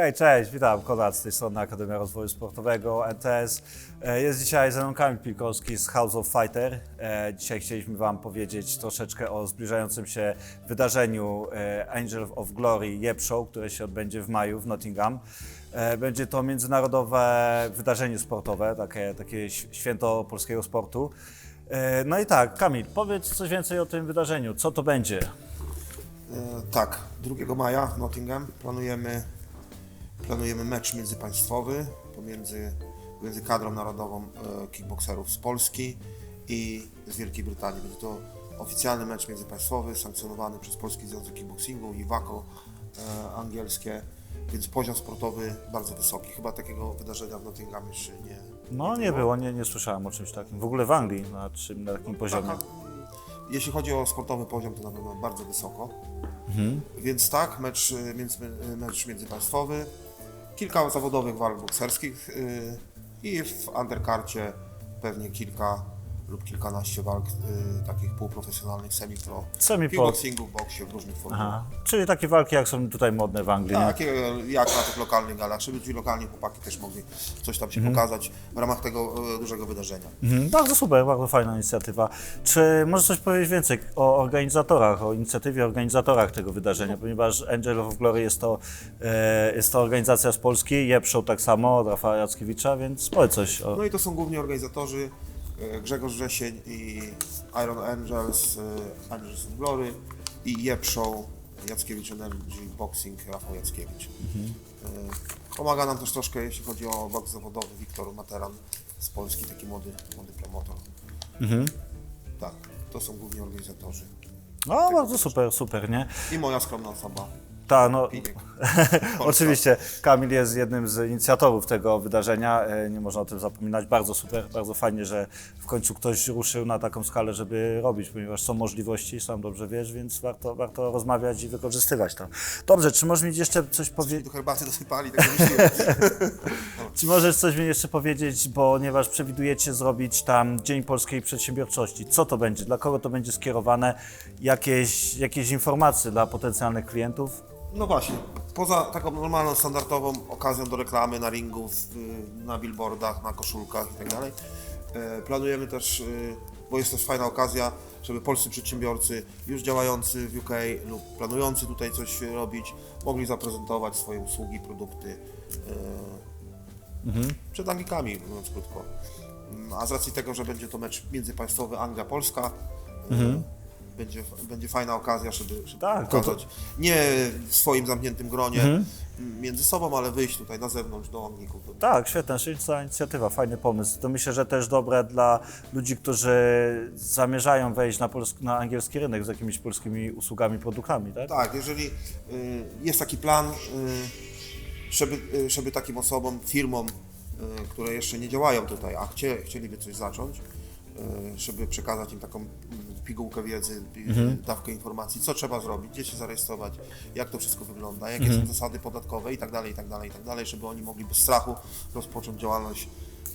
Hej, cześć, witam, Konrad z tej strony Akademia Rozwoju Sportowego NTS. E, Jest dzisiaj ze mną Kamil Pilkowski z House of Fighter. E, Dzisiaj chcieliśmy Wam powiedzieć troszeczkę o zbliżającym się wydarzeniu e, Angel of Glory Jeb Show, które się odbędzie w maju w Nottingham. E, Będzie to międzynarodowe wydarzenie sportowe, takie, takie święto polskiego sportu. E, No i tak, Kamil, powiedz coś więcej o tym wydarzeniu. Co to będzie? E, Tak, 2 maja w Nottingham planujemy, planujemy mecz międzypaństwowy pomiędzy, pomiędzy kadrą narodową e, kickboxerów z Polski i z Wielkiej Brytanii. Będzie to oficjalny mecz międzypaństwowy sankcjonowany przez Polski Związek Kickboxingu i WAKO e, angielskie, więc poziom sportowy bardzo wysoki. Chyba takiego wydarzenia w Nottingham jeszcze nie, No nie było, nie, nie słyszałem o czymś takim. W ogóle w Anglii na, czym, na takim poziomie. Taka, jeśli chodzi o sportowy poziom, to na pewno bardzo wysoko. Mhm. Więc tak, mecz, między, mecz międzypaństwowy, kilka zawodowych walk bokserskich y, i w underkarcie pewnie kilka lub kilkanaście walk y, takich półprofesjonalnych, semi-pro. Semi-pro. Kickboxingu, w boksie, w różnych formach. Aha. Czyli takie walki, jak są tutaj modne w Anglii. nie? Tak, jak na tych lokalnych galach, żeby ci lokalni chłopaki też mogli coś tam się Mhm. pokazać w ramach tego y, dużego wydarzenia. Mhm, bardzo super, bardzo fajna inicjatywa. Czy możesz coś powiedzieć więcej o organizatorach, o inicjatywie organizatorach tego wydarzenia, ponieważ Angel of Glory jest to, e, jest to organizacja z Polski, Jeb Show tak samo, od Rafała Jackiewicza, więc powiedz coś o... No i to są głównie organizatorzy Grzegorz Rzesień i Iron Angels, e, Angels of Glory i Jeb Show, Jackiewicz Energy Boxing, Rafał Jackiewicz. E, Pomaga nam też troszkę, jeśli chodzi o boks zawodowy, Wiktor Materan z Polski, taki młody, młody promotor. Tak, to są głównie organizatorzy. No, bardzo super, super, nie? I moja skromna osoba, Tak, no. Oczywiście, Kamil jest jednym z inicjatorów tego wydarzenia, e, nie można o tym zapominać. Bardzo super, bardzo fajnie, że w końcu ktoś ruszył na taką skalę, żeby robić, ponieważ są możliwości, sam dobrze wiesz, więc warto, warto rozmawiać i wykorzystywać to. Dobrze, czy możesz mi jeszcze coś powiedzieć? do herbaty dosypali, tak. Czy możesz coś mi jeszcze powiedzieć, ponieważ przewidujecie zrobić tam Dzień Polskiej Przedsiębiorczości. Co to będzie? Dla kogo to będzie skierowane? Jakieś, jakieś informacje dla potencjalnych klientów? No właśnie, poza taką normalną, standardową okazją do reklamy na ringu, na billboardach, na koszulkach itd. e, Planujemy też, y, bo jest też fajna okazja, żeby polscy przedsiębiorcy już działający w UK lub planujący tutaj coś robić, mogli zaprezentować swoje usługi, produkty e, przed Anglikami, mówiąc krótko. Mm, A z racji tego, że będzie to mecz międzypaństwowy Anglia-Polska, e, będzie, będzie fajna okazja, żeby, żeby Tak, to- pokazać nie w swoim zamkniętym gronie m, między sobą, ale wyjść tutaj na zewnątrz do Anglików. Tak, świetna, inicjatywa, fajny pomysł. To myślę, że też dobre dla ludzi, którzy zamierzają wejść na, polsk- na angielski rynek z jakimiś polskimi usługami, produktami, tak? Tak, jeżeli y, jest taki plan, y, żeby, y, żeby takim osobom, firmom, y, które jeszcze nie działają tutaj, a chcie, chcieliby coś zacząć, żeby przekazać im taką pigułkę wiedzy, pi- dawkę informacji, co trzeba zrobić, gdzie się zarejestrować, jak to wszystko wygląda, jakie są zasady podatkowe i tak dalej, i tak dalej, i tak dalej, żeby oni mogli bez strachu rozpocząć działalność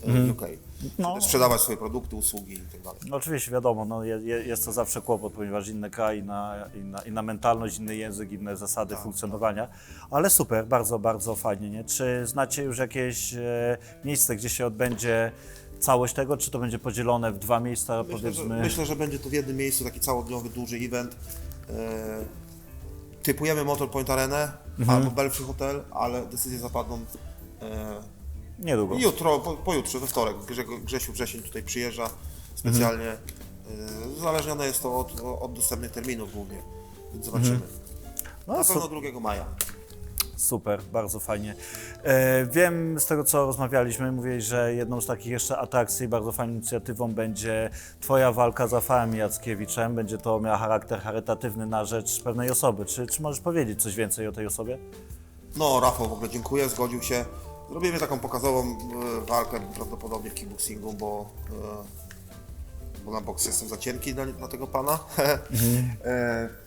y, w UK. No. Sprzedawać swoje produkty, usługi i tak dalej. No oczywiście wiadomo, no, je, je- jest to zawsze kłopot, ponieważ inny kraj, inna, inna, inna mentalność, inny język, inne zasady funkcjonowania, ale super, bardzo, bardzo fajnie, nie? Czy znacie już jakieś e, miejsce, gdzie się odbędzie całość tego, czy to będzie podzielone w dwa miejsca, Myślę że, powiedzmy? myślę, że będzie to w jednym miejscu taki całodniowy, duży event. E, typujemy Motor Point Arenę Mhm. albo Belfry Hotel, ale decyzje zapadną e, Niedługo. jutro, po, pojutrze, we wtorek. Grze- Grzesiu Wrzesień tutaj przyjeżdża specjalnie. Mhm. E, uzależnione jest to od, od dostępnych terminów głównie, więc zobaczymy. No, Na pewno 2 maja. Super, bardzo fajnie. E, wiem z tego, co rozmawialiśmy, mówiłeś, że jedną z takich jeszcze atrakcji, bardzo fajną inicjatywą będzie Twoja walka z Rafałem Jackiewiczem. Będzie to miała charakter charytatywny na rzecz pewnej osoby. Czy, czy możesz powiedzieć coś więcej o tej osobie? No, Rafał w ogóle dziękuję, zgodził się. Zrobimy taką pokazową e, walkę prawdopodobnie w kickboxingu, bo, e, bo na boks jestem za cienki na, na tego pana.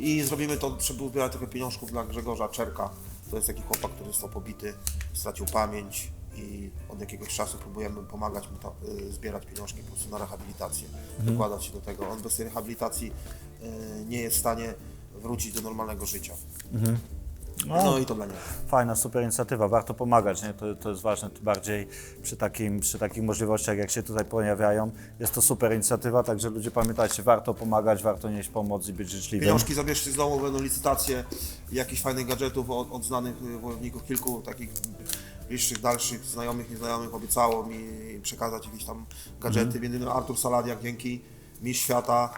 I zrobimy to, żeby uzbierać trochę pieniążków dla Grzegorza Czerka. To jest taki chłopak, który został pobity, stracił pamięć i od jakiegoś czasu próbujemy pomagać mu ta, e, zbierać pieniążki po prostu na rehabilitację, dokładać się do tego. On bez tej rehabilitacji e, nie jest w stanie wrócić do normalnego życia. No, i to dla niego. Fajna, super inicjatywa, warto pomagać, nie? To, to jest ważne, bardziej przy, takim, przy takich możliwościach, jak się tutaj pojawiają. Jest to super inicjatywa, także ludzie pamiętajcie, warto pomagać, warto nieść pomoc i być życzliwym. Pieniążki zabierzcie z domu, będą licytacje jakichś fajnych gadżetów od, od znanych y, wojowników, kilku takich bliższych, dalszych, znajomych, nieznajomych obiecało mi przekazać jakieś tam gadżety. Mhm. Między innymi Artur Saladiak, dzięki Mistrz Świata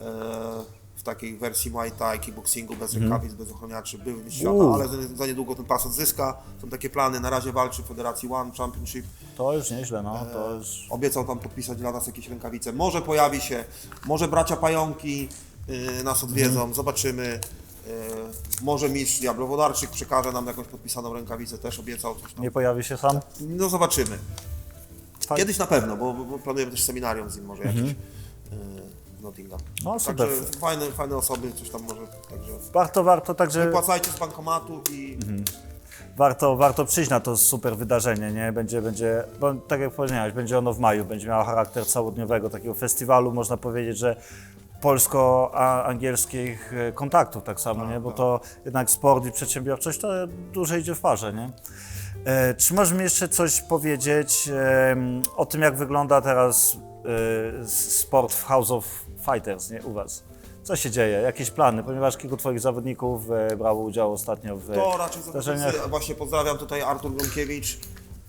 e, w takiej wersji Muay Thai, kickboxingu, bez rękawic, bez ochroniaczy, był Mistrz Świata, Mhm. Uuu. ale za, za niedługo ten pas odzyska. Są takie plany, na razie walczy w Federacji One Championship. To już nieźle, no, to już... Obiecał tam podpisać dla nas jakieś rękawice. Może pojawi się, może bracia pająki y, nas odwiedzą, Mhm. zobaczymy. Y, może mistrz Jablowodarczyk przekaże nam jakąś podpisaną rękawicę, też obiecał coś tam. Nie pojawi się sam? No zobaczymy. Kiedyś na pewno, bo, bo planujemy też seminarium z nim może jakieś y, w Nottingham. No, super. Także fajne, fajne osoby, coś tam może, także Warto, warto, także wypłacajcie z bankomatu i Mhm. warto, warto przyjść na to super wydarzenie, nie? Będzie, będzie, bo tak jak powiedziałeś, będzie ono w maju, będzie miało charakter całodniowego takiego festiwalu, można powiedzieć, że polsko-angielskich e, kontaktów tak samo, nie? Bo to jednak sport i przedsiębiorczość to dłużej idzie w parze, nie? E, czy możesz mi jeszcze coś powiedzieć em, o tym, jak wygląda teraz e, sport w House of Fighters, nie? U Was? Co się dzieje? Jakieś plany? Ponieważ kilku Twoich zawodników e, brało udział ostatnio w To raczej zdarzeniach. zawodnicy, właśnie pozdrawiam tutaj Artur Gronkiewicz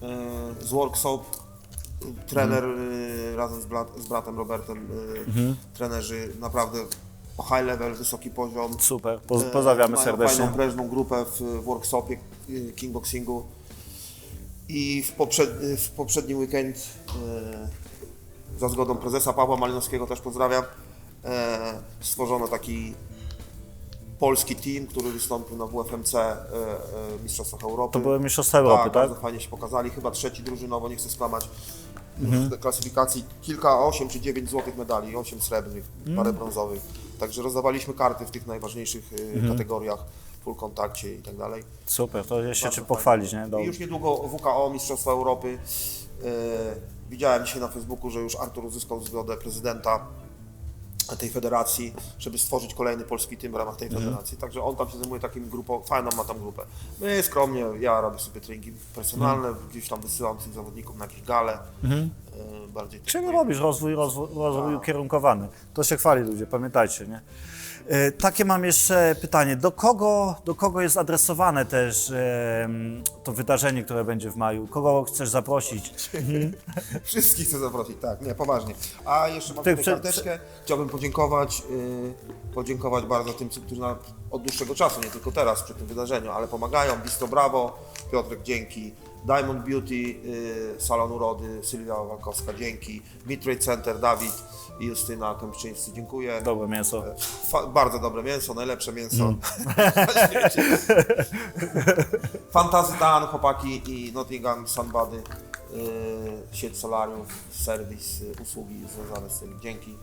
e, z Workshop, trener e, razem z, brat, z bratem Robertem, e, trenerzy naprawdę high level, wysoki poziom. Super, Poz- E, pozdrawiamy mają serdecznie. fajną, prężną grupę w, w workshopie e, kickboxingu. I w, poprzed, w poprzedni weekend e, za zgodą prezesa Pawła Malinowskiego też pozdrawiam, e, stworzono taki polski team, który wystąpił na WFMC e, e, Mistrzostwach Europy. To były Mistrzostwa Europy, tak? bardzo fajnie się pokazali, chyba trzeci drużynowo, nie chcę skłamać. W klasyfikacji kilka, 8 czy 9 złotych medali, 8 srebrnych, Mm. parę brązowych. Także rozdawaliśmy karty w tych najważniejszych Mhm. kategoriach, full kontakcie i tak dalej. Super, to czym fajnie. pochwalić, nie? I Dobrze. już niedługo WKO, Mistrzostwa Europy. Widziałem dzisiaj na Facebooku, że już Artur uzyskał zgodę prezydenta tej federacji, żeby stworzyć kolejny polski team w ramach tej Mhm. federacji. Także on tam się zajmuje takim grupą, fajną ma tam grupę. My skromnie, ja robię sobie treningi personalne, Mhm. gdzieś tam wysyłam tych zawodników na jakieś gale. E, bardziej Czego takie- robisz? Rozwój, rozwój, rozwój ukierunkowany. To się chwali ludzie, pamiętajcie, nie? E, Takie mam jeszcze pytanie. Do kogo, do kogo jest adresowane też to wydarzenie, które będzie w maju? Kogo chcesz zaprosić? Wszystkich chcę zaprosić, tak, nie, poważnie. A jeszcze mam Ty tutaj karteczkę. Chciałbym podziękować, yy, podziękować bardzo tym, którzy od dłuższego czasu, nie tylko teraz przy tym wydarzeniu, ale pomagają. Bistro Brawo, Piotrek, dzięki. Diamond Beauty, yy, Salon Urody, Sylwia Walkowska, dzięki. Midtrade Center, Dawid i Justyna Kępczyńscy, dziękuję. Dobre mięso. Fa- bardzo dobre mięso, najlepsze mięso. Fantasy Dan, chłopaki i Nottingham Sunbady, yy, sieć solariów, serwis, yy, usługi związane z tym. Dzięki.